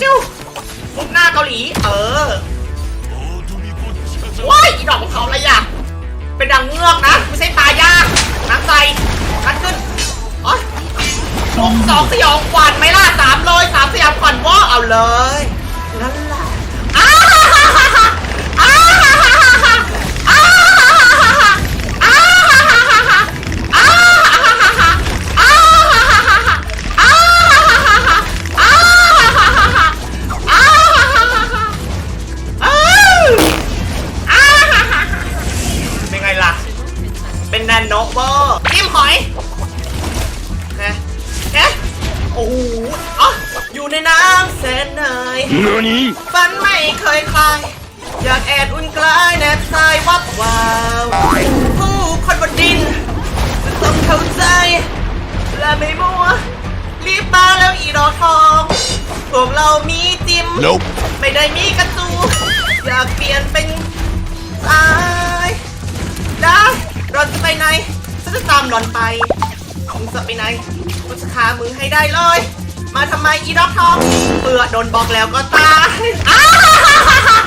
ชิวมุกหน้าเกาหลี เออว้ายอีดอกของเขาอะไรอะ เป็นดังเงือกนะ ไม่ใช่ตายากน้ำใจนัดขึ้นอ๋อมุกสองสยองขวันไหมล่ะสาสาม นแนนโนเวอร์จิ้มหอยเฮ้เฮ้โอ้โหอ๋ออยู่ในน้ำแสนเนย何ฝันไม่เคยคลายอยากแอบอุ่นกลายแนบทรายวับวาวผู้คนบนดินจะต้องเข้าใจ และไม่มัวรีบมาแล้วอีดอกทองพวกเรามีจิม Nope ไม่ได้มีกระตูอยากเปลี่ยนเป็น ไปไหนฉันจะตามรอนไปมึงจะไปไหนกูจะขามึงให้ได้เลย มาทำไมอีดอกทองเปื่อโดนบอกแล้วก็ตายอ้าฮ่าฮ่าฮ่า